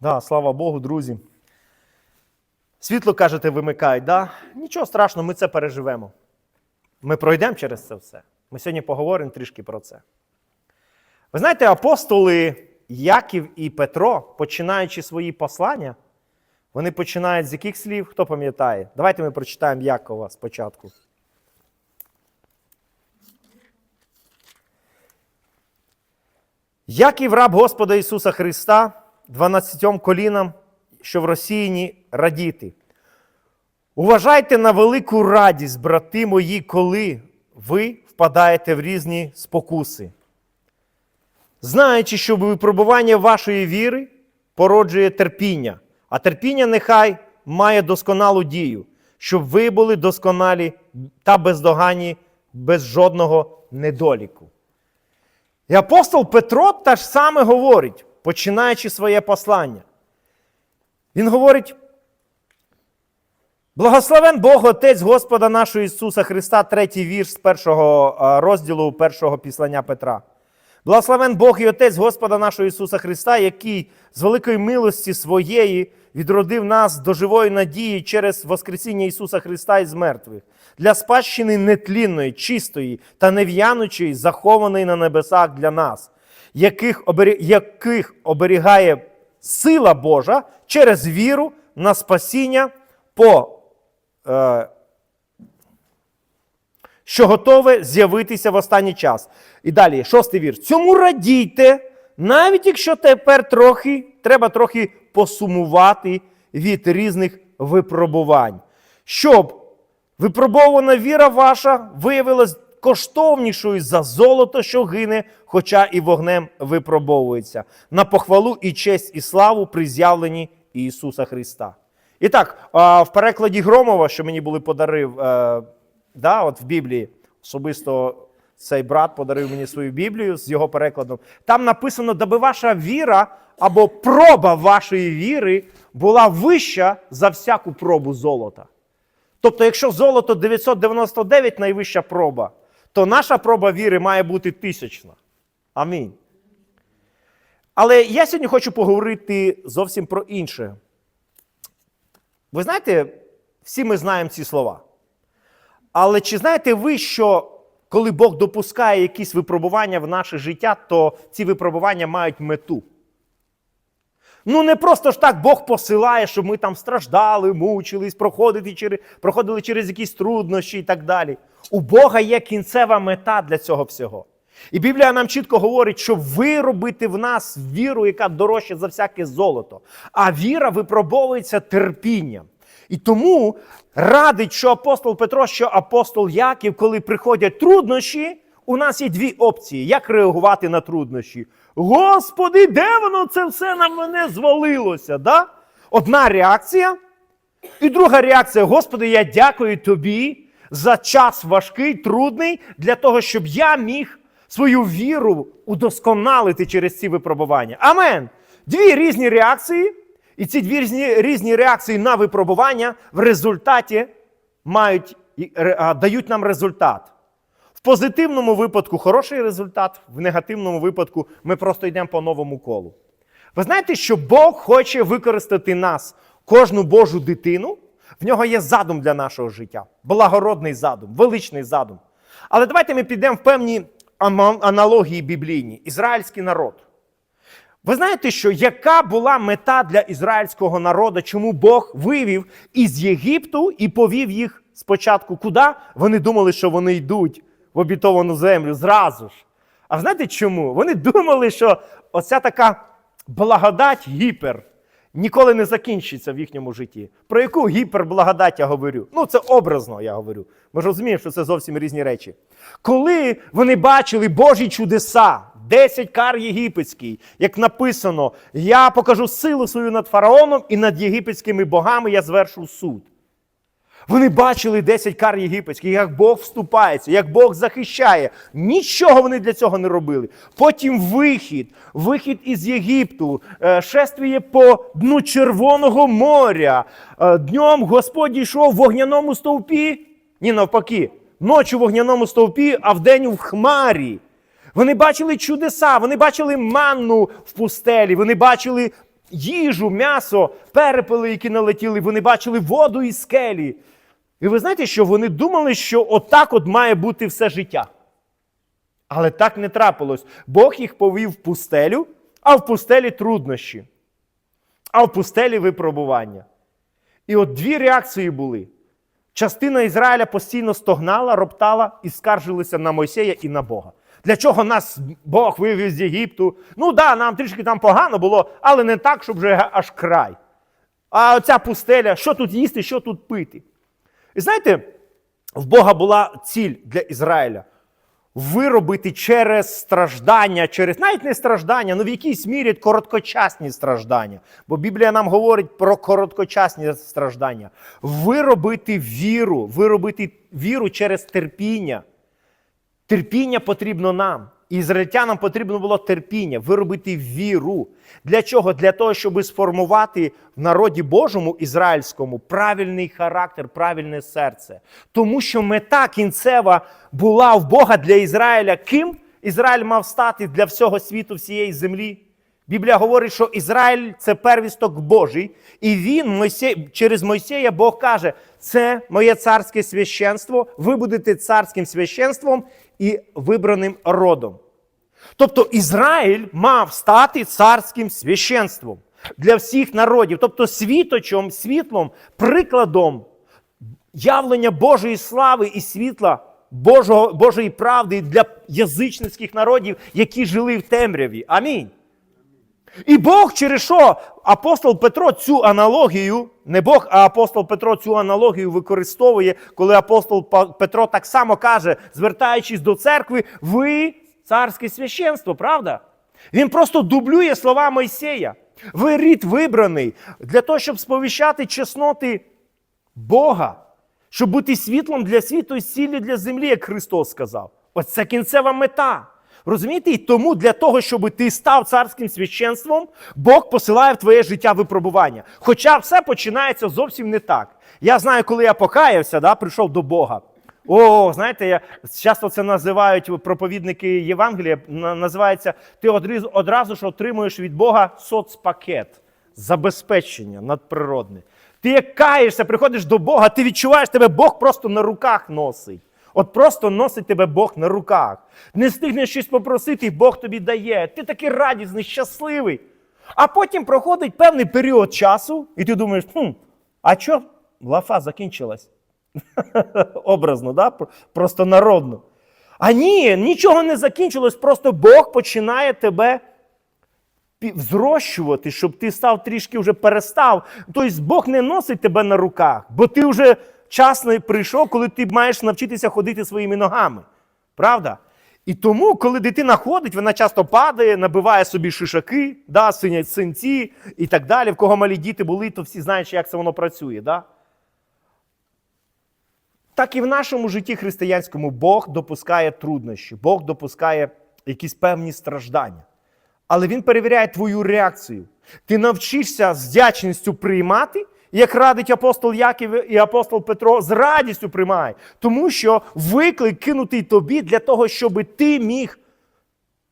Да, слава Богу, друзі. Світло, кажете, вимикають. Да? Нічого страшного, ми це переживемо. Ми пройдемо через це все. Ми сьогодні поговоримо трішки про це. Ви знаєте, апостоли Яків і Петро, починаючи свої послання, вони починають з яких слів? Хто пам'ятає? Давайте ми прочитаємо Якова спочатку. Яків раб Господа Ісуса Христа, 12 колінам, що в Росіяні радіти. Уважайте на велику радість, брати мої, коли ви впадаєте в різні спокуси. Знаючи, що випробування вашої віри породжує терпіння, а терпіння нехай має досконалу дію, щоб ви були досконалі та бездоганні, без жодного недоліку. І апостол Петро те ж саме говорить, починаючи своє послання. Він говорить: Благословен Бог Отець Господа нашого Ісуса Христа, третій вірш з першого розділу першого післання Петра. Благословен Бог і Отець Господа нашого Ісуса Христа, який з великої милості своєї відродив нас до живої надії через Воскресіння Ісуса Христа із мертвих, для спадщини нетлінної, чистої та нев'янучої, захованої на небесах для нас, яких, яких оберігає сила Божа через віру на спасіння по е, що готове з'явитися в останній час. І далі, шостий вірш. Цьому радійте, навіть якщо тепер трохи треба трохи посумувати від різних випробувань, щоб випробована віра ваша виявилась коштовнішою за золото, що гине, хоча і вогнем випробовується, на похвалу і честь і славу при з'явленні Ісуса Христа. І так, в перекладі Громова, що мені були подарив, е, да, от в Біблії, особисто цей брат подарив мені свою Біблію з його перекладом. Там написано, даби ваша віра або проба вашої віри була вища за всяку пробу золота. Тобто, якщо золото 999 найвища проба, то наша проба віри має бути тисячна. Амінь. Але я сьогодні хочу поговорити зовсім про інше. Ви знаєте, всі ми знаємо ці слова. Але чи знаєте ви, що коли Бог допускає якісь випробування в наше життя, то ці випробування мають мету? Ну, не просто ж так Бог посилає, щоб ми там страждали, мучились, проходили через, проходили через якісь труднощі і так далі. У Бога є кінцева мета для цього всього. І Біблія нам чітко говорить, що виробити в нас віру, яка дорожча за всяке золото. А віра випробовується терпінням. І тому радить, що апостол Петро, що апостол Яків, коли приходять труднощі, у нас є дві опції: як реагувати на труднощі. Господи, де воно це все на мене звалилося? Да? Одна реакція. І друга реакція: Господи, я дякую тобі за час важкий, трудний, для того, щоб я міг свою віру удосконалити через ці випробування. Амен. Дві різні реакції, і ці дві різні, різні реакції на випробування в результаті мають, дають нам результат. В позитивному випадку хороший результат, в негативному випадку ми просто йдемо по новому колу. Ви знаєте, що Бог хоче використати нас, кожну Божу дитину. В нього є задум для нашого життя, благородний задум, величний задум. Але давайте ми підемо в певні аналогії біблійні. Ізраїльський народ. Ви знаєте, що яка була мета для ізраїльського народу, чому Бог вивів із Єгипту і повів їх спочатку куди? Вони думали, що вони йдуть в обітовану землю зразу ж. А знаєте чому? Вони думали, що оця така благодать гіпер ніколи не закінчиться в їхньому житті. Про яку гіперблагодать я говорю? Ну, це образно я говорю. Ми ж розуміємо, що це зовсім різні речі. Коли вони бачили Божі чудеса, 10 кар єгипетський, як написано, я покажу силу свою над фараоном і над єгипетськими богами я звершу суд. Вони бачили 10 кар єгипетських, як Бог вступається, як Бог захищає. Нічого вони для цього не робили. Потім вихід, вихід із Єгипту, е, шествіє по дну Червоного моря. Е, Днем Господь йшов в вогняному стовпі. Ні, навпаки, ночі в вогняному стовпі, а вдень в хмарі. Вони бачили чудеса, вони бачили манну в пустелі, вони бачили їжу, м'ясо, перепели, які налетіли, вони бачили воду і скелі. І ви знаєте, що вони думали, що отак от має бути все життя. Але так не трапилось. Бог їх повів в пустелю, а в пустелі труднощі, а в пустелі випробування. І от дві реакції були. Частина Ізраїля постійно стогнала, роптала і скаржилися на Мойсея і на Бога. Для чого нас Бог вивів з Єгипту? Ну да, нам трішки там погано було, але не так, щоб вже аж край. А оця пустеля, що тут їсти, що тут пити? І знаєте, в Бога була ціль для Ізраїля виробити через страждання, через навіть не страждання, ну в якійсь мірі короткочасні страждання. Бо Біблія нам говорить про короткочасні страждання. Виробити віру, виробити віру через терпіння. Терпіння потрібно нам. Ізраїльтянам потрібно було терпіння, виробити віру. Для чого? Для того, щоб сформувати в народі Божому ізраїльському правильний характер, правильне серце. Тому що мета кінцева була в Бога для Ізраїля. Ким Ізраїль мав стати для всього світу, всієї землі? Біблія говорить, що Ізраїль це первісток Божий, і він Мойсей, через Мойсея Бог каже: це моє царське священство, ви будете царським священством і вибраним родом. Тобто Ізраїль мав стати царським священством для всіх народів, тобто світочом, світлом, прикладом явлення Божої слави і світла Божого, Божої правди для язичницьких народів, які жили в темряві. Амінь. І Бог через що апостол Петро цю аналогію, не Бог, а апостол Петро цю аналогію використовує, коли апостол Петро так само каже, звертаючись до церкви, ви царське священство, правда? Він просто дублює слова Мойсея. Ви рід вибраний для того, щоб сповіщати чесноти Бога, щоб бути світлом для світу і сіллю для землі, як Христос сказав. Ось це кінцева мета. Розумієте? І тому для того, щоб ти став царським священством, Бог посилає в твоє життя випробування. Хоча все починається зовсім не так. Я знаю, коли я покаявся, да, прийшов до Бога. О, знаєте, я часто це називають проповідники Євангелія. Називається ти одріз- одразу ж отримуєш від Бога соцпакет, забезпечення надприродне. Ти як каєшся, приходиш до Бога, ти відчуваєш тебе, Бог просто на руках носить. От просто носить тебе Бог на руках. Не встигнеш щось попросити, і Бог тобі дає. Ти такий радісний, щасливий. А потім проходить певний період часу, і ти думаєш, хм, а що лафа закінчилась? Образно, да? Просто народно. А ні, нічого не закінчилось, просто Бог починає тебе взрощувати, щоб ти став трішки вже перестав. Тобто Бог не носить тебе на руках, бо ти вже час не прийшов, коли ти маєш навчитися ходити своїми ногами. Правда? І тому, коли дитина ходить, вона часто падає, набиває собі шишаки, да, синять синці і так далі. В кого малі діти були, то всі знають, як це воно працює. Да? Так і в нашому житті християнському Бог допускає труднощі, Бог допускає якісь певні страждання. Але Він перевіряє твою реакцію. Ти навчишся з вдячністю приймати, як радить апостол Яків і апостол Петро, з радістю приймай. Тому що виклик кинутий тобі для того, щоб ти міг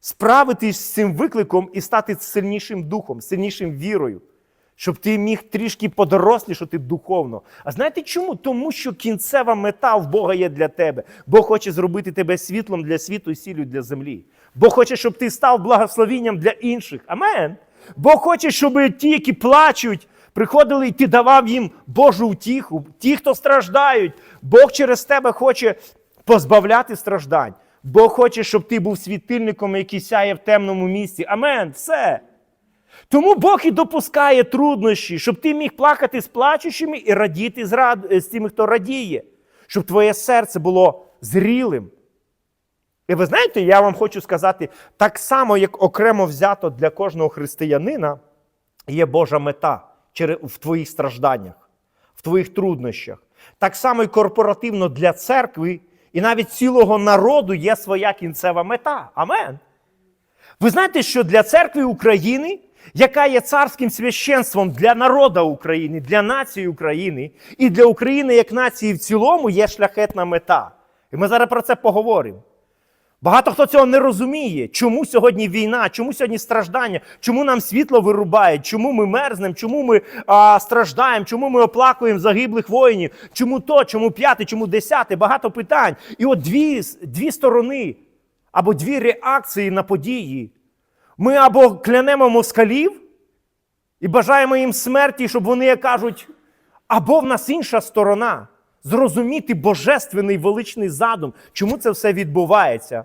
справитись з цим викликом і стати сильнішим духом, сильнішим вірою. Щоб ти міг трішки подорослішати духовно. А знаєте чому? Тому що кінцева мета в Бога є для тебе. Бог хоче зробити тебе світлом для світу і сіллю для землі. Бог хоче, щоб ти став благословінням для інших. Амен. Бог хоче, щоб ті, які плачуть, приходили і ти давав їм Божу втіху. Ті, хто страждають, Бог через тебе хоче позбавляти страждань. Бог хоче, щоб ти був світильником, який сяє в темному місці. Амен. Все. Тому Бог і допускає труднощі, щоб ти міг плакати з плачущими і радіти з, рад... з тими, хто радіє, щоб твоє серце було зрілим. І ви знаєте, я вам хочу сказати, так само, як окремо взято для кожного християнина, є Божа мета в твоїх стражданнях, в твоїх труднощах. Так само і корпоративно для церкви і навіть цілого народу є своя кінцева мета. Амен. Ви знаєте, що для церкви України, яка є царським священством для народу України, для нації України і для України як нації в цілому є шляхетна мета. І ми зараз про це поговоримо. Багато хто цього не розуміє. Чому сьогодні війна, чому сьогодні страждання, чому нам світло вирубають, чому ми мерзнемо, чому ми а, страждаємо, чому ми оплакуємо загиблих воїнів, чому то, чому п'яте, чому десяте, багато питань. І от дві, дві сторони або дві реакції на події. Ми або клянемо москалів і бажаємо їм смерті, щоб вони кажуть, або в нас інша сторона. Зрозуміти божественний величний задум, чому це все відбувається.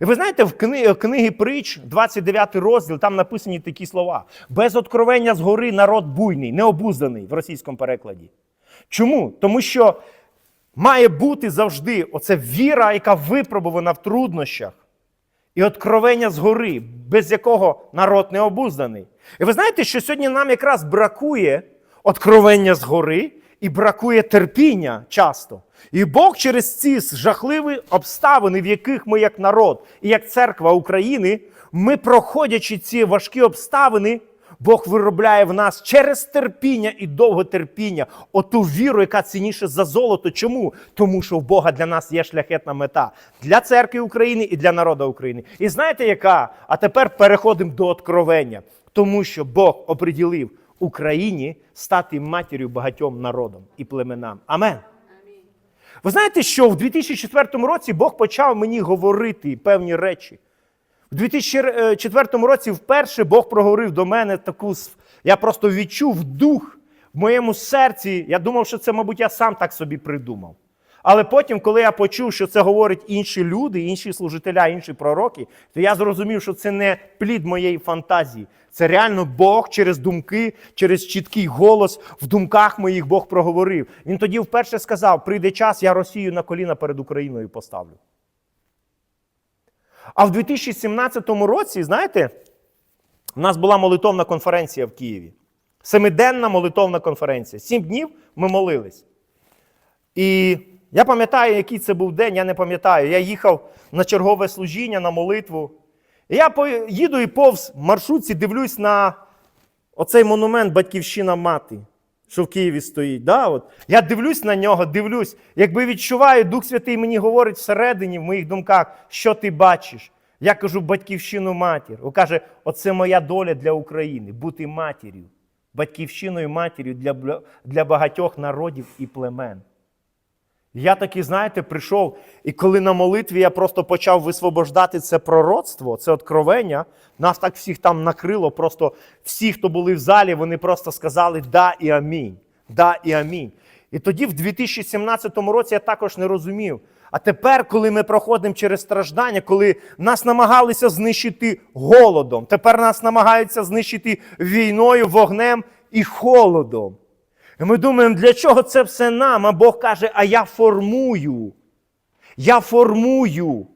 І ви знаєте, в книги, книги притч, 29 розділ, там написані такі слова: без откровення згори народ буйний, необузданий в російському перекладі. Чому? Тому що має бути завжди оця віра, яка випробувана в труднощах, і откровення згори, без якого народ не обузданий. І ви знаєте, що сьогодні нам якраз бракує откровення згори і бракує терпіння часто. І Бог через ці жахливі обставини, в яких ми, як народ і як церква України, ми, проходячи ці важкі обставини, Бог виробляє в нас через терпіння і довготерпіння оту віру, яка цінніше за золото. Чому? Тому що в Бога для нас є шляхетна мета для церкви України і для народу України. І знаєте, яка? А тепер переходимо до откровення, тому що Бог оприділив Україні стати матір'ю багатьом народам і племенам. Амен. Ви знаєте, що в 2004 році Бог почав мені говорити певні речі. У 2004 році вперше Бог проговорив до мене таку. Я просто відчув дух в моєму серці. Я думав, що це, мабуть, я сам так собі придумав. Але потім, коли я почув, що це говорять інші люди, інші служителя, інші пророки, то я зрозумів, що це не плід моєї фантазії. Це реально Бог через думки, через чіткий голос в думках моїх Бог проговорив. Він тоді вперше сказав: прийде час, я Росію на коліна перед Україною поставлю. А в 2017 році, знаєте, у нас була молитовна конференція в Києві. Семиденна молитовна конференція. Сім днів ми молились. І я пам'ятаю, який це був день, я не пам'ятаю. Я їхав на чергове служіння, на молитву. І я їду і повз маршрутці дивлюсь на оцей монумент Батьківщина мати, що в Києві стоїть. Да, от. Я дивлюсь на нього, дивлюсь, якби відчуваю, Дух Святий мені говорить всередині, в моїх думках, що ти бачиш. Я кажу батьківщину матір. Він каже, оце моя доля для України бути матір'ю, батьківщиною матір'ю для, для багатьох народів і племен. Я таки, знаєте, прийшов, і коли на молитві я просто почав висвобождати це пророцтво, це откровення, нас так всіх там накрило. Просто всі, хто були в залі, вони просто сказали да і амінь. Да і амінь. І тоді, в 2017 році, я також не розумів. А тепер, коли ми проходимо через страждання, коли нас намагалися знищити голодом, тепер нас намагаються знищити війною, вогнем і холодом. І ми думаємо, для чого це все нам? А Бог каже, а я формую. Я формую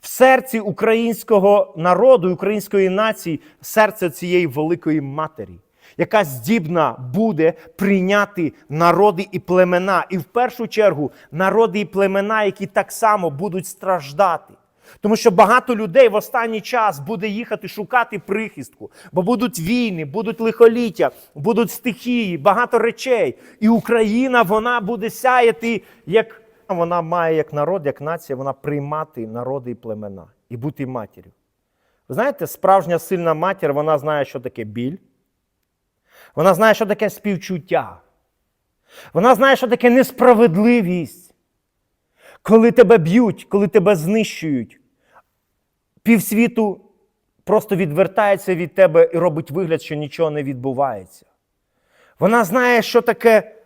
в серці українського народу, української нації серце цієї великої матері, яка здібна буде прийняти народи і племена. І в першу чергу народи і племена, які так само будуть страждати. Тому що багато людей в останній час буде їхати шукати прихистку, бо будуть війни, будуть лихоліття, будуть стихії, багато речей. І Україна вона буде сяяти, як вона має як народ, як нація, вона приймати народи і племена і бути матір'ю. Ви знаєте, справжня сильна матір, вона знає, що таке біль. Вона знає, що таке співчуття. Вона знає, що таке несправедливість. Коли тебе б'ють, коли тебе знищують, півсвіту просто відвертається від тебе і робить вигляд, що нічого не відбувається. Вона знає, що таке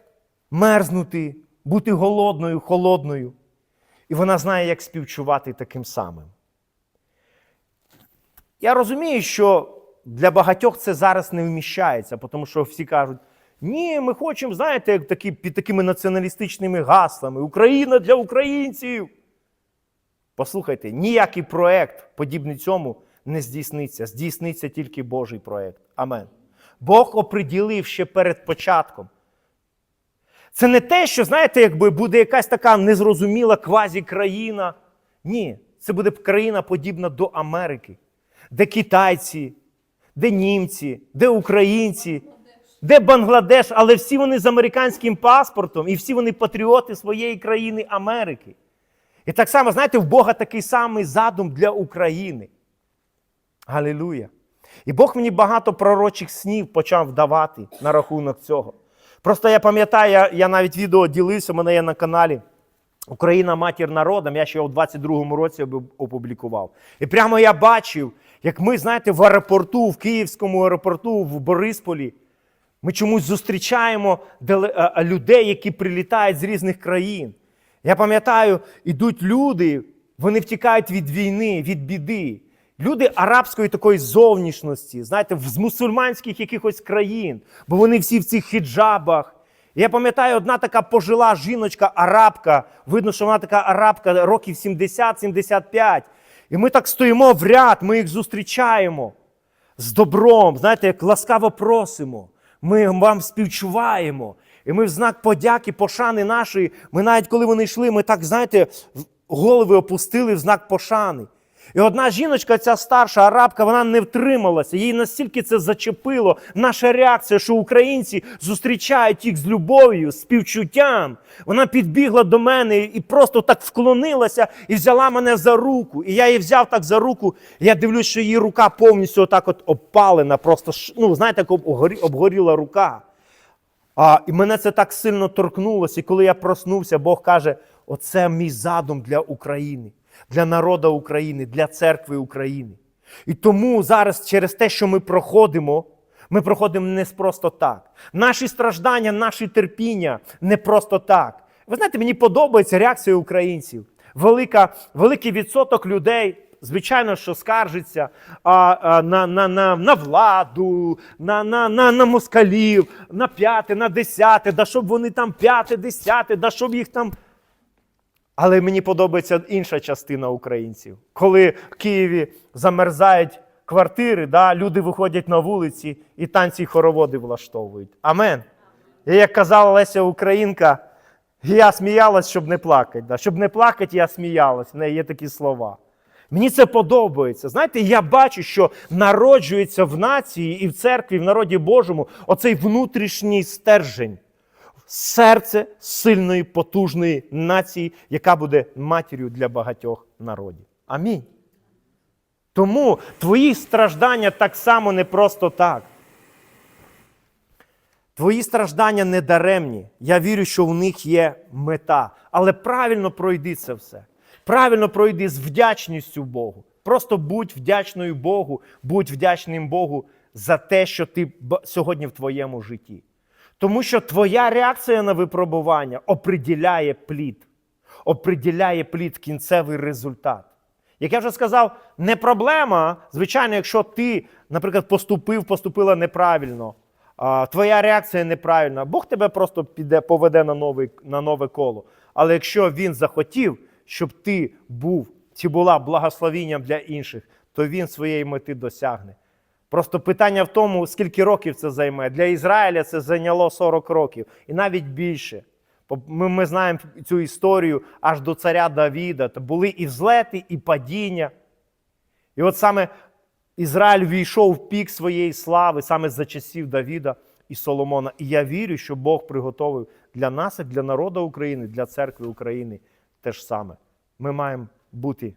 мерзнути, бути голодною, холодною. І вона знає, як співчувати таким самим. Я розумію, що для багатьох це зараз не вміщається, тому що всі кажуть, ні, ми хочемо, знаєте, такі, під такими націоналістичними гаслами Україна для українців. Послухайте, ніякий проект, подібний цьому, не здійсниться. Здійсниться тільки Божий проект. Амен. Бог оприділив ще перед початком. Це не те, що, знаєте, якби буде якась така незрозуміла квазі-країна. Ні, це буде країна подібна до Америки, де китайці, де німці, де українці, де Бангладеш, але всі вони з американським паспортом і всі вони патріоти своєї країни Америки. І так само, знаєте, в Бога такий самий задум для України. Галилуя. І Бог мені багато пророчих снів почав давати на рахунок цього. Просто я пам'ятаю, я, я навіть відео ділився, у мене є на каналі Україна матір народам. Я ще його в 22-му році опублікував. І прямо я бачив, як ми, знаєте, в аеропорту, в Київському аеропорту, в Борисполі, ми чомусь зустрічаємо людей, які прилітають з різних країн. Я пам'ятаю, ідуть люди, вони втікають від війни, від біди. Люди арабської такої зовнішності, знаєте, з мусульманських якихось країн, бо вони всі в цих хіджабах. Я пам'ятаю, одна така пожила жіночка, арабка, видно, що вона така арабка років 70-75. І ми так стоїмо в ряд, ми їх зустрічаємо з добром, знаєте, як ласкаво просимо. Ми вам співчуваємо. І ми в знак подяки, пошани нашої. Ми навіть коли вони йшли, ми так, знаєте, голови опустили в знак пошани. І одна жіночка, ця старша арабка, вона не втрималася. Їй настільки це зачепило. Наша реакція, що українці зустрічають їх з любов'ю, з співчуттям. Вона підбігла до мене і просто так вклонилася і взяла мене за руку. І я її взяв так за руку. І я дивлюсь, що її рука повністю отак от обпалена, просто ну, знаєте, як обгорі- обгоріла рука. А, і мене це так сильно торкнулося. І коли я проснувся, Бог каже: оце мій задум для України, для народу України, для церкви України. І тому зараз, через те, що ми проходимо, ми проходимо не просто так. Наші страждання, наші терпіння не просто так. Ви знаєте, мені подобається реакція українців. Велика, великий відсоток людей звичайно, що скаржиться а, а, на, на, на, на владу, на, на, на, на москалів, на п'яте, на десяте, да щоб вони там п'яте, десяте, да щоб їх там. Але мені подобається інша частина українців. Коли в Києві замерзають квартири, да, люди виходять на вулиці і танці й хороводи влаштовують. Амен. І як казала Леся Українка, я сміялась, щоб не плакати. Да. Щоб не плакати, я сміялась. В неї є такі слова. Мені це подобається. Знаєте, я бачу, що народжується в нації і в церкві, в народі Божому оцей внутрішній стержень. Серце сильної, потужної нації, яка буде матір'ю для багатьох народів. Амінь. Тому твої страждання так само не просто так. Твої страждання не даремні. Я вірю, що у них є мета. Але правильно пройди це все. Правильно пройди з вдячністю Богу. Просто будь вдячною Богу, будь вдячним Богу за те, що ти сьогодні в твоєму житті. Тому що твоя реакція на випробування оприділяє плід, оприділяє плід кінцевий результат. Як я вже сказав, не проблема, звичайно, якщо ти, наприклад, поступив, поступила неправильно, а, твоя реакція неправильна, Бог тебе просто піде, поведе на, новий, на нове коло. Але якщо він захотів, щоб ти був чи була благословінням для інших, то він своєї мети досягне. Просто питання в тому, скільки років це займе. Для Ізраїля це зайняло 40 років і навіть більше. Ми, ми знаємо цю історію аж до царя Давіда. То були і взлети, і падіння. І от саме Ізраїль війшов в пік своєї слави саме за часів Давіда і Соломона. І я вірю, що Бог приготовив для нас, для народу України, для церкви України те ж саме. Ми маємо бути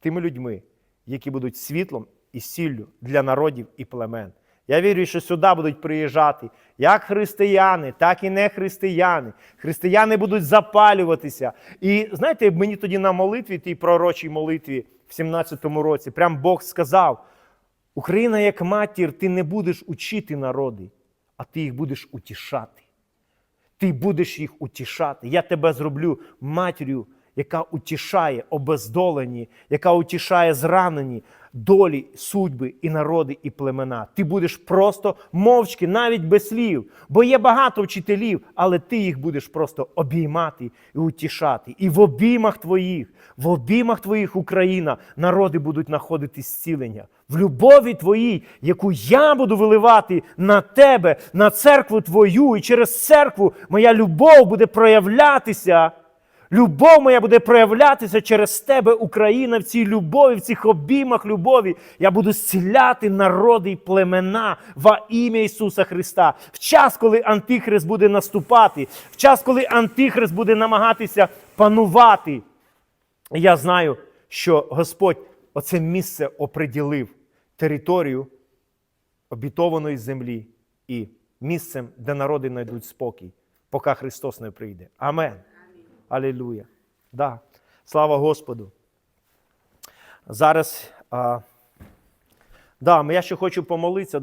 тими людьми, які будуть світлом і сіллю для народів і племен. Я вірю, що сюди будуть приїжджати як християни, так і не християни. Християни будуть запалюватися. І знаєте, мені тоді на молитві, тій пророчій молитві в 17-му році, прям Бог сказав: Україна, як матір, ти не будеш учити народи, а ти їх будеш утішати. Ти будеш їх утішати. Я тебе зроблю матір'ю, яка утішає обездолені, яка утішає зранені долі, судьби і народи, і племена. Ти будеш просто мовчки, навіть без слів. Бо є багато вчителів, але ти їх будеш просто обіймати і утішати. І в обіймах твоїх, в обіймах твоїх Україна, народи будуть знаходити зцілення. В любові твоїй, яку я буду виливати на тебе, на церкву твою, і через церкву моя любов буде проявлятися. Любов моя буде проявлятися через тебе, Україна, в цій любові, в цих обіймах любові. Я буду зціляти народи і племена во ім'я Ісуса Христа. В час, коли Антихрист буде наступати, в час, коли Антихрист буде намагатися панувати я знаю, що Господь оце місце оприділив територію обітованої землі і місцем, де народи знайдуть спокій, поки Христос не прийде. Амен. Алілуя. Да. Слава Господу. Зараз. А, да, я ще хочу помолитися.